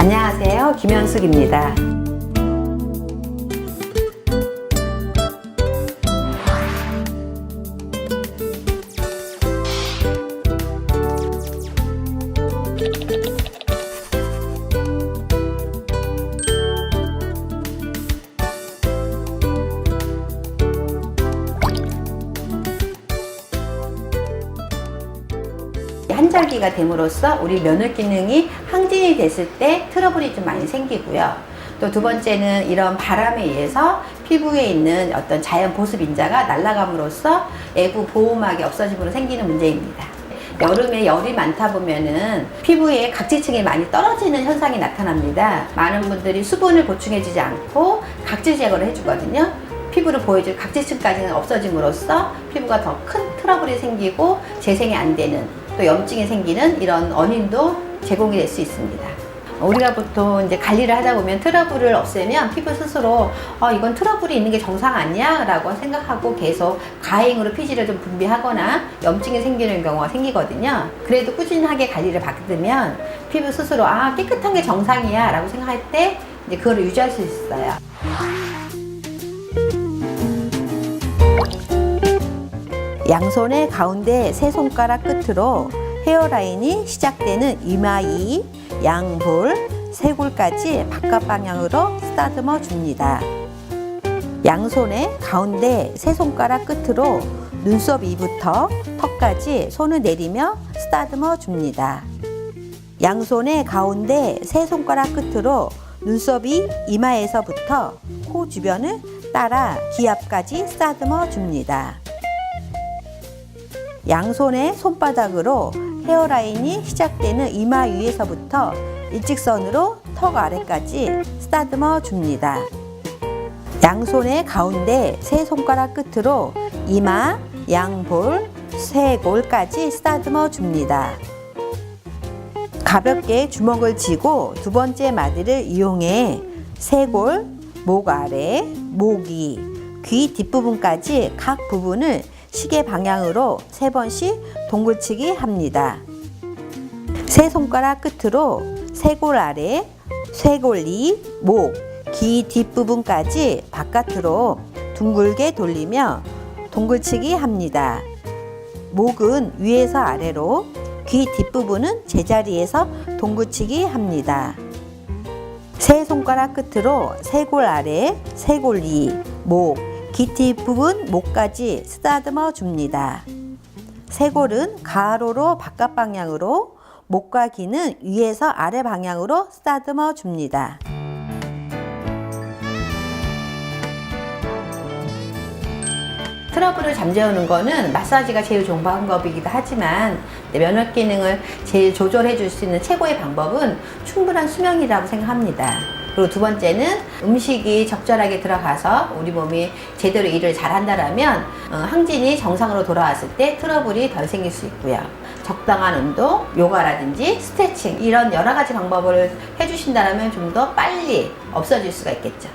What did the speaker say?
안녕하세요. 김현숙입니다. 한절기가 됨으로써 우리 면역 기능이 항진이 됐을 때 트러블이 좀 많이 생기고요. 또 두 번째는 이런 바람에 의해서 피부에 있는 어떤 자연 보습 인자가 날아감으로써 외부 보호막이 없어짐으로 생기는 문제입니다. 여름에 열이 많다 보면은 피부에 각지층이 많이 떨어지는 현상이 나타납니다. 많은 분들이 수분을 보충해주지 않고 각질 제거를 해주거든요. 피부를 보여줄 각지층까지는 없어짐으로써 피부가 더 큰 트러블이 생기고 재생이 안 되는 또 염증이 생기는 이런 원인도 제공이 될 수 있습니다. 우리가 보통 이제 관리를 하다 보면 트러블을 없애면 피부 스스로 어, 이건 트러블이 있는 게 정상 아니야? 라고 생각하고 계속 가행으로 피지를 좀 분비하거나 염증이 생기는 경우가 생기거든요. 그래도 꾸준하게 관리를 받으면 피부 스스로 아, 깨끗한 게 정상이야 라고 생각할 때 이제 그거를 유지할 수 있어요. 양손의 가운데 세 손가락 끝으로 헤어라인이 시작되는 이마이, 양볼, 쇄골까지 바깥 방향으로 쓰다듬어 줍니다. 양손의 가운데 세 손가락 끝으로 눈썹 위부터 턱까지 손을 내리며 쓰다듬어 줍니다. 양손의 가운데 세 손가락 끝으로 눈썹이 이마에서부터 코 주변을 따라 귀 앞까지 쓰다듬어 줍니다. 양손의 손바닥으로 헤어라인이 시작되는 이마 위에서부터 일직선으로 턱 아래까지 쓰다듬어 줍니다. 양손의 가운데 세 손가락 끝으로 이마, 양볼, 쇄골까지 쓰다듬어 줍니다. 가볍게 주먹을 쥐고 두 번째 마디를 이용해 쇄골, 목 아래, 목이, 귀 뒷부분까지 각 부분을 시계 방향으로 세 번씩 동글치기 합니다. 세 손가락 끝으로 쇄골 아래, 쇄골 위, 목, 귀 뒷부분까지 바깥으로 둥글게 돌리며 동글치기 합니다. 목은 위에서 아래로, 귀 뒷부분은 제자리에서 동글치기 합니다. 세 손가락 끝으로 쇄골 아래, 쇄골 위, 목, 귀 뒷부분 목까지 쓰다듬어 줍니다. 쇄골은 가로로 바깥 방향으로, 목과 귀는 위에서 아래 방향으로 쓰다듬어 줍니다. 트러블을 잠재우는 거는 마사지가 제일 좋은 방법이기도 하지만 면역 기능을 제일 조절해 줄 수 있는 최고의 방법은 충분한 수면이라고 생각합니다. 그리고 두 번째는 음식이 적절하게 들어가서 우리 몸이 제대로 일을 잘 한다라면 어, 항진이 정상으로 돌아왔을 때 트러블이 덜 생길 수 있고요. 적당한 운동, 요가라든지 스트레칭 이런 여러 가지 방법을 해주신다면 좀 더 빨리 없어질 수가 있겠죠.